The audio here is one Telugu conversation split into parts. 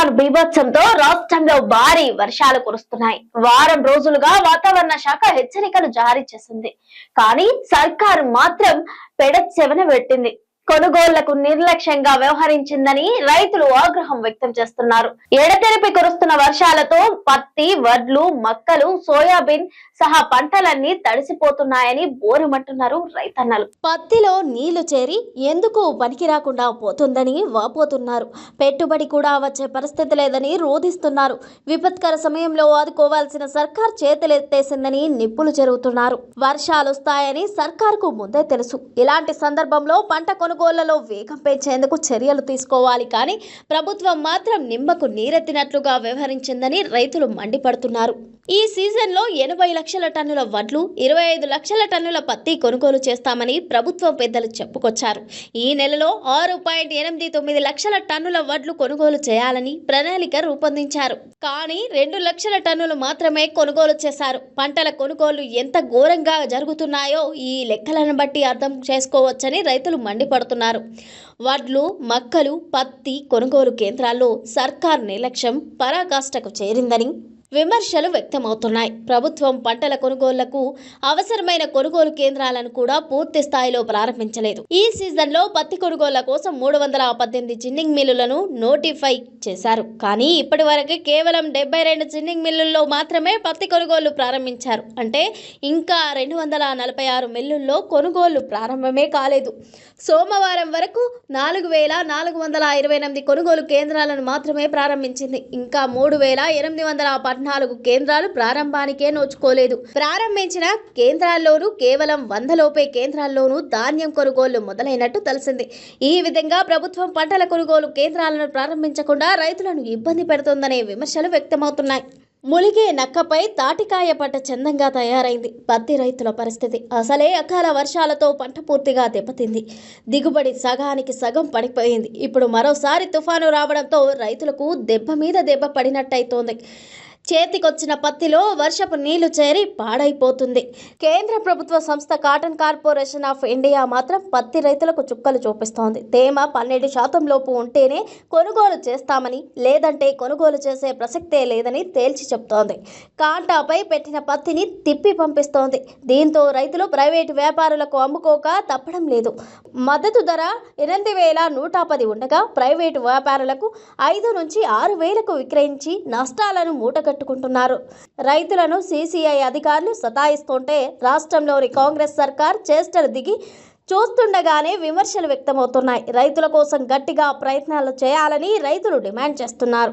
తుఫాన్ బీభత్సంతో రాష్ట్రంలో భారీ వర్షాలు కురుస్తున్నాయి. వారం రోజులుగా వాతావరణ శాఖ హెచ్చరికలు జారీ చేసింది. కానీ సర్కారు మాత్రం పెడచెవన పెట్టింది. కొనుగోళ్ళకు నిర్లక్ష్యంగా వ్యవహరించిందని రైతులు ఆగ్రహం వ్యక్తం చేస్తున్నారు. ఎడతెరిపి కురుస్తున్న వర్షాలతో పత్తి వడ్లు మక్కలు సోయాబీన్ సహా పంటలన్నీ తడిసిపోతున్నాయని బోరుమంటున్నారు రైతన్నలు. పత్తిలో నీళ్ళు చేరి ఎందుకు పనికి రాకుండా పోతుందని వాపోతున్నారు. పెట్టుబడి కూడా వచ్చే పరిస్థితి లేదని రోధిస్తున్నారు. విపత్కర సమయంలో ఆదుకోవాల్సిన సర్కార్ చేతులెత్తేసిందని నిప్పులు జరుగుతున్నారు. వర్షాలు వస్తాయని సర్కార్కు ముందే తెలుసు. ఇలాంటి సందర్భంలో పంట కొనుగోళ్ళలో వేగం పెంచేందుకు చర్యలు తీసుకోవాలి. కానీ ప్రభుత్వం మాత్రం నిమ్మకు నీరెత్తినట్లుగా వ్యవహరించిందని రైతులు మండిపడుతున్నారు. ఈ సీజన్లో ఎనభై లక్షల టన్నుల వడ్లు ఇరవై ఐదు లక్షల టన్నుల పత్తి కొనుగోలు చేస్తామని ప్రభుత్వం పెద్దలు చెప్పుకొచ్చారు. ఈ నెలలో ఆరు పాయింట్ ఎనిమిది తొమ్మిది లక్షల టన్నుల వడ్లు కొనుగోలు చేయాలని ప్రణాళిక రూపొందించారు. కానీ రెండు లక్షల టన్నులు మాత్రమే కొనుగోలు చేశారు. పంటల కొనుగోలు ఎంత ఘోరంగా జరుగుతున్నాయో ఈ లెక్కలను బట్టి అర్థం చేసుకోవచ్చని రైతులు పడుతున్నారు. వడ్లు మక్కలు పత్తి కొనుగోలు కేంద్రాల్లో సర్కార్ నిర్లక్ష్యం పరాకాష్ఠకు చేరిందని విమర్శలు వ్యక్తమవుతున్నాయి. ప్రభుత్వం పంటల కొనుగోళ్ళకు అవసరమైన కొనుగోలు కేంద్రాలను కూడా పూర్తి స్థాయిలో ప్రారంభించలేదు. ఈ సీజన్లో పత్తి కొనుగోళ్ళ కోసం మూడు వందల పద్దెనిమిది చిన్నింగ్ మిల్లులను నోటిఫై చేశారు. కానీ ఇప్పటి వరకు కేవలం డెబ్బై రెండు జిన్నింగ్ మిల్లుల్లో మాత్రమే పత్తి కొనుగోళ్ళు ప్రారంభించారు. అంటే ఇంకా రెండు వందల నలభై ఆరు మిల్లుల్లో కొనుగోళ్ళు ప్రారంభమే కాలేదు. సోమవారం వరకు నాలుగు వేల నాలుగు వందల ఇరవై ఎనిమిది కొనుగోలు కేంద్రాలను మాత్రమే ప్రారంభించింది. ఇంకా మూడు వేల ఎనిమిది వందల పద్నాలుగు కేంద్రాలు ప్రారంభానికే నోచుకోలేదు. ప్రారంభించిన కేంద్రాల్లోనూ కేవలం వందలోపే కేంద్రాల్లోనూ ధాన్యం కొనుగోళ్ళు మొదలైనట్టు తెలిసింది. ఈ విధంగా ప్రభుత్వం పంటల కొనుగోలు కేంద్రాలను ప్రారంభించకుండా రైతులను ఇబ్బంది పెడుతోందనే విమర్శలు వ్యక్తమవుతున్నాయి. ములిగే నక్కపై తాటికాయ పట్ట చందంగా తయారైంది. పత్తి రైతుల పరిస్థితి అసలే అకాల వర్షాలతో పంట పూర్తిగా దెబ్బతింది. దిగుబడి సగానికి సగం పడిపోయింది. ఇప్పుడు మరోసారి తుఫాను రావడంతో రైతులకు దెబ్బ మీద దెబ్బ పడినట్టయితోంది. చేతికొచ్చిన పత్తిలో వర్షపు నీళ్ళు చేరి పాడైపోతుంది. కేంద్ర ప్రభుత్వ సంస్థ కాటన్ కార్పొరేషన్ ఆఫ్ ఇండియా మాత్రం పత్తి రైతులకు చుక్కలు చూపిస్తోంది. తేమ పన్నెండు శాతం లోపు ఉంటేనే కొనుగోలు చేస్తామని లేదంటే కొనుగోలు చేసే ప్రసక్తే లేదని తేల్చి చెప్తోంది. కాంటాపై పెట్టిన పత్తిని తిప్పి పంపిస్తోంది. దీంతో రైతులు ప్రైవేటు వ్యాపారులకు అమ్ముకోక తప్పడం లేదు. మద్దతు ధర ఎనిమిది వేల నూట పది ఉండగా ప్రైవేటు వ్యాపారులకు ఐదు నుంచి ఆరు వేలకు విక్రయించి నష్టాలను పోగొట్టుకుంటున్నారు రైతులను సీసీఐ అధికారులు సతాయిస్తుంటే రాష్ట్రంలోని కాంగ్రెస్ సర్కార్ చేష్టలు దిగి చూస్తుండగానే విమర్శలు వ్యక్తమవుతున్నాయి. రైతుల కోసం గట్టిగా ప్రయత్నాలు చేయాలని రైతులు డిమాండ్ చేస్తున్నారు.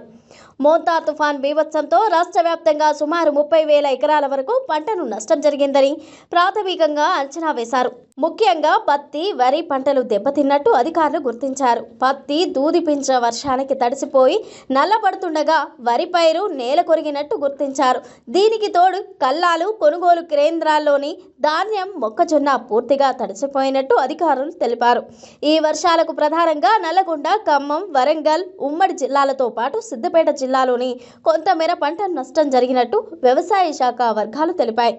మోంతా తుఫాన్ బీభత్సంతో రాష్ట్ర వ్యాప్తంగా సుమారు ముప్పై వేల ఎకరాల వరకు పంటను నష్టం జరిగిందని ప్రాథమికంగా అంచనా వేశారు. ముఖ్యంగా పత్తి వరి పంటలు దెబ్బతిన్నట్టు అధికారులు గుర్తించారు. పత్తి దూది వర్షానికి తడిసిపోయి నల్లబడుతుండగా వరి పైరు నేల కొరిగినట్టు గుర్తించారు. దీనికి తోడు కల్లాలు కొనుగోలు కేంద్రాల్లోని ధాన్యం మొక్కజొన్న పూర్తిగా తడిసిపోయినట్టు అధికారులు తెలిపారు. ఈ వర్షాలకు ప్రధానంగా నల్లగొండ ఖమ్మం వరంగల్ ఉమ్మడి జిల్లాలతో పాటు సిద్దిపేట జిల్లాలోని కొంతమేర పంట నష్టం జరిగినట్టు వ్యవసాయ శాఖ వర్గాలు తెలిపాయి.